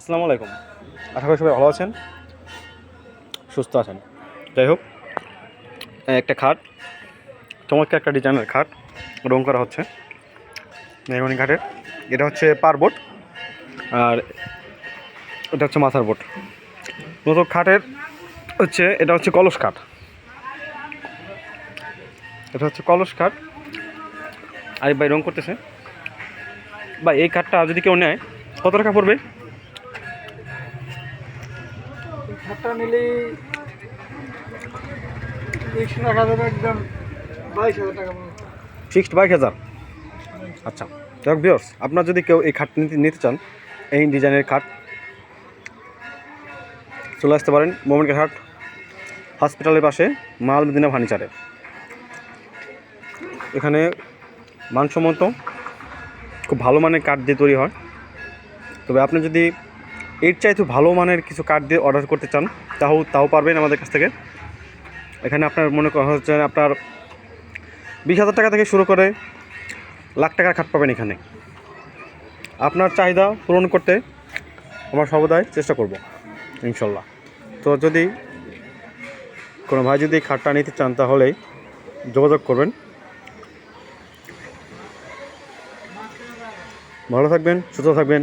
আসসালামু আলাইকুম। আশা করি সবাই ভালো আছেন, সুস্থ আছেন। যাই হোক একটা খাট, চমৎকার একটা ডিজাইনের খাট রং করা হচ্ছে মেহমানি ঘাটের এটা হচ্ছে পার বোট, আর এটা হচ্ছে মাথার বোট। নতুন খাটের হচ্ছে, এটা হচ্ছে কলস কাঠ এটা হচ্ছে কলস কাঠ আরিফ ভাই রং করতেছে। ভাই, এই কাঠটা যদি কেউ নেয়, কত টাকা পড়বে? খাটটা নিলে একশো টাকা দেবে একদম বাইশ হাজার টাকা ফিক্সড বাইশ হাজার? আচ্ছা যাক বিয়র্স আপনার যদি কেউ এই খাট নিতে চান, এই ডিজাইনের খাট, চলে আসতে পারেন মোমেন্টের হাট হসপিটালের পাশে, মাল মদিনা ফার্নিচারে এখানে মানসম্মত, খুব ভালো মানের কাঠ দিয়ে তৈরি হয়। তবে আপনি যদি এর চাইতে ভালো মানের কিছু কাঠ দিয়ে অর্ডার করতে চান তাও তাও পারবেন আমাদের কাছ থেকে। এখানে আপনার মনে করা হচ্ছে আপনার বিশ হাজার টাকা থেকে শুরু করে লাখ টাকার খাট পাবেন এখানে। আপনার চাহিদা পূরণ করতে আমরা সর্বদাই চেষ্টা করব, ইনশাল্লাহ। তো যদি কোনো ভাই যদি খাটটা নিতে চান তাহলেই যোগাযোগ করবেন। ভালো থাকবেন, সুস্থ থাকবেন।